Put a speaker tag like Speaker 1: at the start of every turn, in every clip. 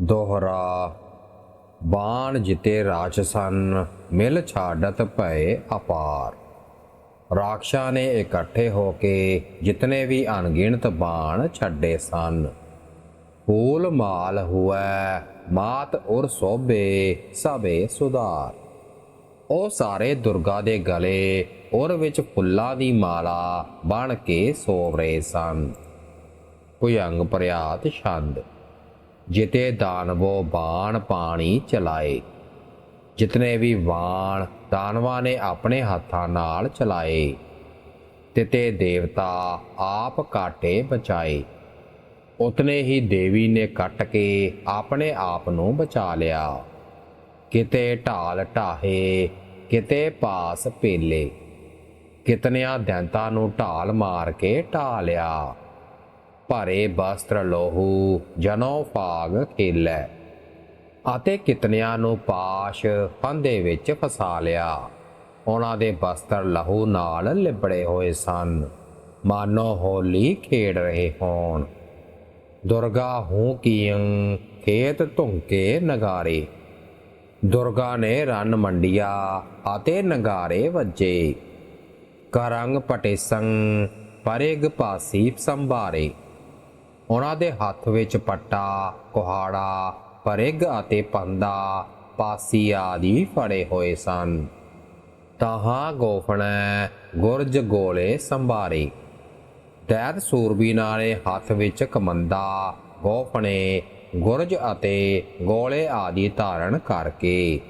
Speaker 1: ਦੋਹਰਾ। ਬਾਣ ਜਿਤੇ ਰਾਜਸਨ, ਮਿਲ ਛਾੜਤ ਭਏ ਅਪਾਰ। ਰਾਖਸ਼ਾਂ ਨੇ ਇਕੱਠੇ ਹੋ ਕੇ ਜਿਤਨੇ ਵੀ ਅਣਗਿਣਤ ਬਾਣ ਛੱਡੇ ਸਨ। ਫੂਲ ਮਾਲ ਹੁਐ, ਮਾਤ ਔਰ ਸੋਭੇ, ਸਭੇ ਸੁਧਾਰ। ਉਹ ਸਾਰੇ ਦੁਰਗਾ ਦੇ ਗਲੇ ਔਰ ਵਿੱਚ ਫੁੱਲਾਂ ਦੀ ਮਾਲਾ ਬਣ ਕੇ ਸੋਵ ਰਹੇ ਸਨ। ਕੋਈ ਅੰਗ ਪ੍ਰਿਆਤ ਛੰਦ। ਜਿਤੇ ਦਾਨਵੋ ਬਾਣ ਪਾਣੀ ਚਲਾਏ। ਜਿਤਨੇ ਵੀ ਬਾਣ ਦਾਨਵਾਂ ਨੇ ਆਪਣੇ ਹੱਥਾਂ ਨਾਲ ਚਲਾਏ, ਤਿਤੇ ਦੇਵਤਾ ਆਪ ਕਾਟੇ ਬਚਾਏ। ਉਤਨੇ ਹੀ ਦੇਵੀ ਨੇ ਕੱਟ ਕੇ ਆਪਣੇ ਆਪ ਨੂੰ ਬਚਾ ਲਿਆ। ਕਿਤੇ ਢਾਲ ਢਾਹੇ, ਕਿਤੇ ਪਾਸ ਪੇਲੇ। ਕਿਤਨਿਆਂ ਦੈਂਤਾਂ ਨੂੰ ਢਾਲ ਮਾਰ ਕੇ ਢਾ ਲਿਆ। ਭਰੇ ਬਸਤਰ ਲੋਹੂ, ਜਨੋ ਭਾਗ ਖੇਲੈ। ਅਤੇ ਕਿਤਨਿਆਂ ਨੂੰ ਪਾਸ਼ ਫੰਦੇ ਵਿੱਚ ਫਸਾ ਲਿਆ। ਉਹਨਾਂ ਦੇ ਬਸਤਰ ਲਹੂ ਨਾਲ ਲਿਬੜੇ ਹੋਏ ਸਨ। ਮਾਨੋ ਹੋਲੀ ਖੇਡ ਰਹੇ ਹੋਣ। ਦੁਰਗਾ ਹੂੰ ਕੀਯੰ ਖੇਤ ਧੁੰਕੇ ਨਗਾਰੇ। ਦੁਰਗਾ ਨੇ ਰਨ ਮੰਡੀਆ ਅਤੇ ਨਗਾਰੇ ਵੱਜੇ। ਕਰੰਗ ਪਟੇਸੰ ਪਰੇਗ ਪਾਸੀ ਸੰਭਾਰੇ। ਉਹਨਾਂ ਦੇ ਹੱਥ ਵਿੱਚ ਪੱਟਾ, ਕੁਹਾੜਾ, ਪਰਿਗ ਅਤੇ ਪੰਦਾ ਪਾਸੀ ਆਦਿ ਫੜੇ ਹੋਏ ਸਨ। ਤਾਹਾਂ ਗੋਫਣੈ ਗੁਰਜ ਗੋਲੇ ਸੰਭਾਰੇ। ਦੈਤ ਸੂਰਬੀ ਨਾਲੇ ਹੱਥ ਵਿੱਚ ਕਮੰਦਾ, ਗੋਫਣੇ, ਗੁਰਜ ਅਤੇ ਗੋਲੇ ਆਦਿ ਧਾਰਨ ਕਰਕੇ।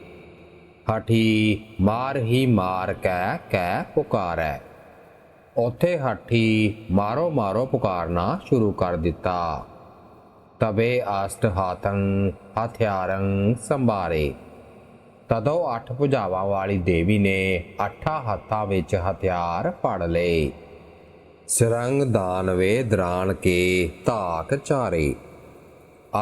Speaker 1: ਹਠੀ ਮਾਰ ਹੀ ਮਾਰ ਕੈ ਕੈ ਪੁਕਾਰੈ। ਉਥੇ ਹੱਠੀ ਮਾਰੋ ਮਾਰੋ ਪੁਕਾਰਨਾ ਸ਼ੁਰੂ ਕਰ ਦਿੱਤਾ। ਤਵੇ ਅਸ਼ਟ ਹਾਥੰ ਹਥਿਆਰੰ ਸੰਭਾਰੇ। ਤਦੋਂ ਅੱਠ ਭੁਜਾਵਾਂ ਵਾਲੀ ਦੇਵੀ ਨੇ ਅੱਠਾਂ ਹੱਥਾਂ ਵਿੱਚ ਹਥਿਆਰ ਫੜ ਲਏ। ਸਿਰੰਗ ਦਾਨਵੇ ਦਰਾਨ ਕੇ ਧਾਕ ਚਾਰੇ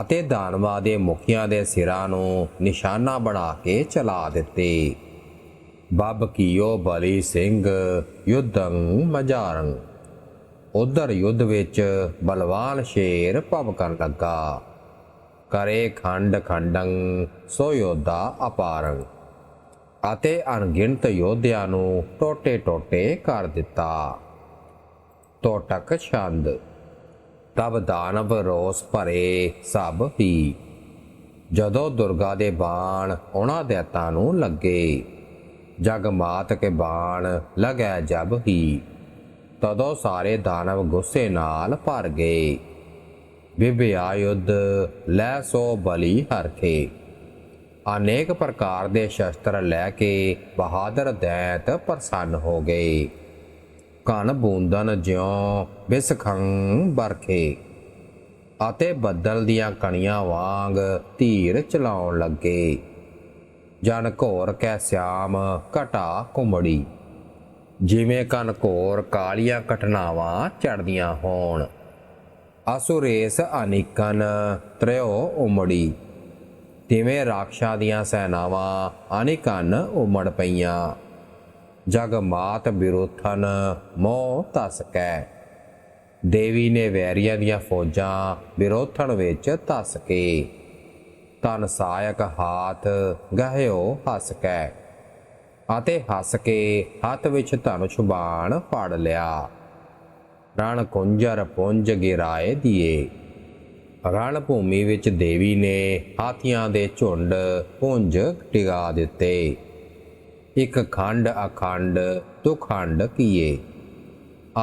Speaker 1: ਅਤੇ ਦਾਨਵਾ ਦੇ ਮੁਖੀਆਂ ਦੇ ਸਿਰਾਂ ਨੂੰ ਨਿਸ਼ਾਨਾ ਬਣਾ ਕੇ ਚਲਾ ਦਿੱਤੇ। ਬੱਬ ਕੀਓ ਬਲੀ ਸਿੰਘ ਯੁੱਧੰ ਮਜਾਰੰ। ਉਧਰ ਯੁੱਧ ਵਿੱਚ ਬਲਵਾਨ ਸ਼ੇਰ ਭਵਕਣ ਲੱਗਾ। ਕਰੇ ਖੰਡ ਖੰਡੰ ਸੋ ਯੋਧਾ ਅਪਾਰੰ। ਅਤੇ ਅਣਗਿਣਤ ਯੋਧਿਆਂ ਨੂੰ ਟੋਟੇ ਟੋਟੇ ਕਰ ਦਿੱਤਾ। ਟੋਟਕ ਛੰਦ। ਤਬ ਦਾਨਵ ਰੋਸ ਭਰੇ ਸਭ ਹੀ। ਜਦੋਂ ਦੁਰਗਾ ਦੇ ਬਾਣ ਉਹਨਾਂ ਦੇਤਾਂ ਨੂੰ ਲੱਗੇ। ਜਗ ਮਾਤ ਕੇ ਬਾਣ ਲਗੈ ਜਬ ਹੀ। ਤਦੋਂ ਸਾਰੇ ਦਾਨਵ ਗੁੱਸੇ ਨਾਲ ਭਰ ਗਏ। ਵਿਭਿਆ ਯੁੱਧ ਲੈ ਸੋ ਬਲੀ ਹਰਖੇ। ਅਨੇਕ ਪ੍ਰਕਾਰ ਦੇ ਸ਼ਸਤਰ ਲੈ ਕੇ ਬਹਾਦਰ ਦੈਤ ਪ੍ਰਸੰਨ ਹੋ ਗਏ। ਕਨ ਬੂੰਦਨ ਜਿਉ ਬਿਸਖੰ ਬਰਖੇ। ਅਤੇ ਬੱਦਲ ਦੀਆਂ ਕਣੀਆਂ ਵਾਂਗ ਧੀਰ ਚਲਾਉਣ ਲੱਗੇ। ਜਨ ਘੋਰ ਕੈ ਸਿਆਮ, ਘਟਾ ਕੁਮੜੀ ਜਿਵੇਂ ਕਨ ਘੋਰ ਕਾਲੀਆਂ ਘਟਨਾਵਾਂ ਚੜਦੀਆਂ ਹੋਣ, ਅਸੁਰੇਸ ਅਨਿਕਨ ਤ੍ਰਿਓ ਉਮੜੀ। ਤਿਵੇਂ ਰਾਖਸ਼ਾਂ ਦੀਆਂ ਸੈਨਾਵਾਂ ਅਨਿਕਨ ਉਮੜ ਪਈਆਂ। ਜਗ ਮਾਤ ਬਿਰੋਥਨ ਮੋਹ ਤਸਕੈ ਦੇਵੀ ਨੇ ਵੈਰੀਆਂ ਦੀਆਂ ਫੌਜਾਂ ਵਿਰੋਥਣ ਵਿੱਚ ਤਸ ਕੇ। ਤਨ ਸਾਇਕ ਹਾਥ ਗਹਿਓ ਹੱਸ ਕੈ। ਅਤੇ ਹੱਸ ਕੇ ਹੱਥ ਵਿੱਚ ਧਨੁਸ਼ ਬਾਣ ਫੜ ਲਿਆ। ਰਣ ਕੁੰਜਰ ਪੁੰਜ ਗਿਰਾਏ ਦੀਏ। ਰਣ ਭੂਮੀ ਵਿੱਚ ਦੇਵੀ ਨੇ ਹਾਥੀਆਂ ਦੇ ਝੁੰਡ ਪੁੰਜ ਟਿਗਾ ਦਿੱਤੇ। ਇੱਕ ਖੰਡ ਅਖੰਡ ਦੁਖੰਡ ਕੀਏ।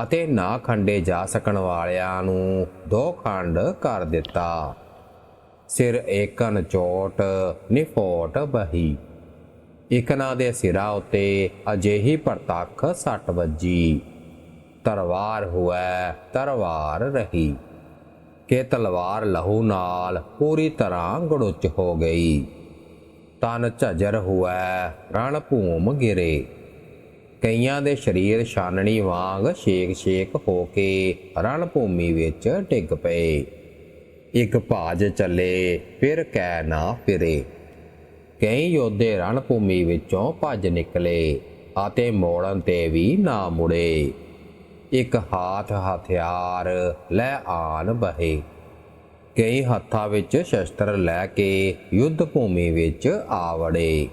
Speaker 1: ਅਤੇ ਨਾ ਖੰਡੇ ਜਾ ਸਕਣ ਵਾਲਿਆਂ ਨੂੰ ਦੋ ਖੰਡ ਕਰ ਦਿੱਤਾ। ਸਿਰ ਏਕਨ ਚੋਟ ਨਿਫੋਟ ਬਹੀ। ਇਕਨਾ ਦੇ ਸਿਰਾਂ ਉੱਤੇ ਅਜੇਹੀ ਪ੍ਰਤੱਖ ਸੱਟ ਵੱਜੀ। ਤਰਵਾਰ ਹੁਐ, ਤਰਵਾਰ ਰਹੀ। ਕਿ ਤਲਵਾਰ ਲਹੂ ਨਾਲ ਪੂਰੀ ਤਰ੍ਹਾਂ ਗੜੁੱਚ ਹੋ ਗਈ। ਤਨ ਝਜਰ ਹੁਐ, ਰਣ ਭੂਮ ਗਿਰੇ। ਕਈਆਂ ਦੇ ਸਰੀਰ ਛਾਨਣੀ ਵਾਂਗ ਛੇਕ ਛੇਕ ਹੋ ਕੇ ਰਣ ਭੂਮੀ ਵਿੱਚ ਡਿੱਗ ਪਏ। ਇੱਕ ਭਾਜ ਚੱਲੇ, ਫਿਰ ਕੈ ਨਾ ਫਿਰੇ। ਕਈ ਯੋਧੇ ਰਣ ਭੂਮੀ ਵਿੱਚੋਂ ਭੱਜ ਨਿਕਲੇ ਅਤੇ ਮੋੜਨ ਤੇ ਵੀ ਨਾ ਮੁੜੇ। ਇੱਕ ਹਾਥ ਹਥਿਆਰ ਲੈ ਆਣ ਬਹੇ। ਕਈ ਹੱਥਾਂ ਵਿੱਚ ਸ਼ਸਤਰ ਲੈ ਕੇ ਯੁੱਧ ਭੂਮੀ ਵਿੱਚ ਆ ਵੜੇ।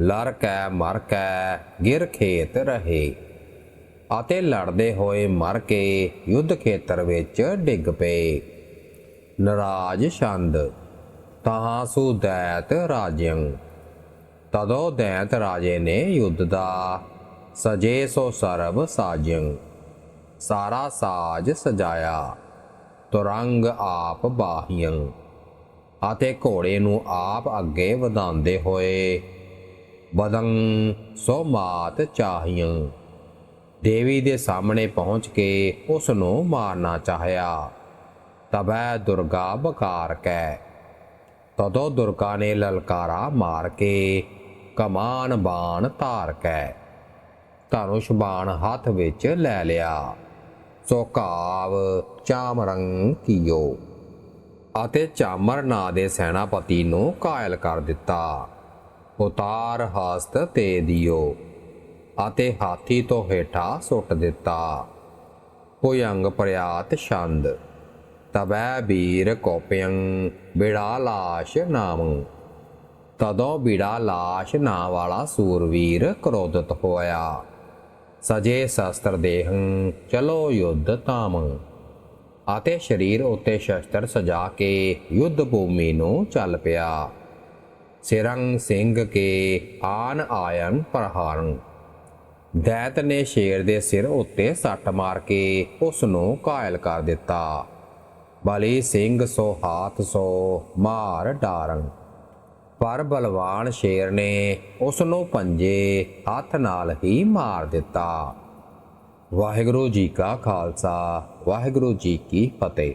Speaker 1: ਲੜ ਕੈ, ਮਰ ਕੈ, ਗਿਰ ਖੇਤ ਰਹੇ। ਅਤੇ ਲੜਦੇ ਹੋਏ ਮਰ ਕੇ ਯੁੱਧ ਖੇਤਰ ਵਿੱਚ ਡਿੱਗ ਪਏ। ਨਰਾਜ ਛੰਦ, ਤਹਾਂ ਸੁ ਦੈਤ ਰਾਜਿਅੰ ਤਦੋ ਦੈਤ ਰਾਜੇ ਨੇ ਯੁੱਧ ਦਾ ਸਜੇ ਸੋ ਸਰਬ ਸਾਜਿਅੰ ਸਾਰਾ ਸਾਜ ਸਜਾਇਆ, ਤੁਰੰਗ ਆਪ ਬਾਹੀਆਂ ਅਤੇ ਘੋੜੇ ਨੂੰ ਆਪ ਅੱਗੇ ਵਧਾਉਂਦੇ ਹੋਏ ਬਦੰ ਸੋ ਮਾਤ ਚਾਹੀਆਂ ਦੇਵੀ ਦੇ ਸਾਹਮਣੇ ਪਹੁੰਚ ਕੇ ਉਸ ਨੂੰ ਮਾਰਨਾ ਚਾਹਿਆ। ਤਬੈ ਦੁਰਗਾ ਬਕਾਰ ਕੈ। ਤਦੋਂ ਦੁਰਗਾ ਨੇ ਲਲਕਾਰਾ ਮਾਰ ਕੇ ਕਮਾਨ ਬਾਣ ਧਾਰ ਕੈ। ਧਨੁਸ਼ ਬਾਣ ਹੱਥ ਵਿੱਚ ਲੈ ਲਿਆ। ਸੋ ਘਾਵ ਚਾਮਰੰ ਕੀਓ। ਅਤੇ ਚਾਮਰ ਨਾਂ ਦੇ ਸੈਨਾਪਤੀ ਨੂੰ ਕਾਇਲ ਕਰ ਦਿੱਤਾ। ਉਤਾਰ ਹਸਤ ਤੇ ਦਿਓ। ਅਤੇ ਹਾਥੀ ਤੋਂ ਹੇਠਾਂ ਸੁੱਟ ਦਿੱਤਾ। ਭੁਯੰਗ ਪ੍ਰਿਆਤ ਛੰਦ। ਤਬੈ ਵੀਰ ਕੋਪਿਯੰ ਬਿੜਾ ਲਾਸ਼ ਨਾਮ, ਤਦੋਂ ਬਿੜਾ ਲਾਸ਼ ਨਾਂ ਵਾਲਾ ਸੂਰਵੀਰ ਕ੍ਰੋਧਿਤ ਹੋਇਆ। ਸਜੇ ਸ਼ਸਤਰ ਦੇਹੰ ਚਲੋ ਯੁੱਧ ਤਾਮ ਅਤੇ ਸਰੀਰ ਉੱਤੇ ਸ਼ਸਤਰ ਸਜਾ ਕੇ ਯੁੱਧ ਭੂਮੀ ਨੂੰ ਚੱਲ ਪਿਆ। ਸਿਰੰਗ ਸਿੰਘ ਕੇ ਆਨ ਆਇਨ ਪ੍ਰਹਾਰੰ, ਦੈਤ ਨੇ ਸ਼ੇਰ ਦੇ ਸਿਰ ਉੱਤੇ ਸੱਟ ਮਾਰ ਕੇ ਉਸ ਨੂੰ ਕਾਇਲ ਕਰ ਦਿੱਤਾ। ਬਲੀ ਸਿੰਘ ਸੋ ਹਾਥ ਸੋ ਮਾਰ ਡਾਰੰ। ਪਰ ਬਲਵਾਨ ਸ਼ੇਰ ਨੇ ਉਸ ਨੂੰ ਪੰਜੇ ਹੱਥ ਨਾਲ ਹੀ ਮਾਰ ਦਿੱਤਾ। ਵਾਹਿਗੁਰੂ ਜੀ ਕਾ ਖਾਲਸਾ, ਵਾਹਿਗੁਰੂ ਜੀ ਕੀ ਫਤਿਹ।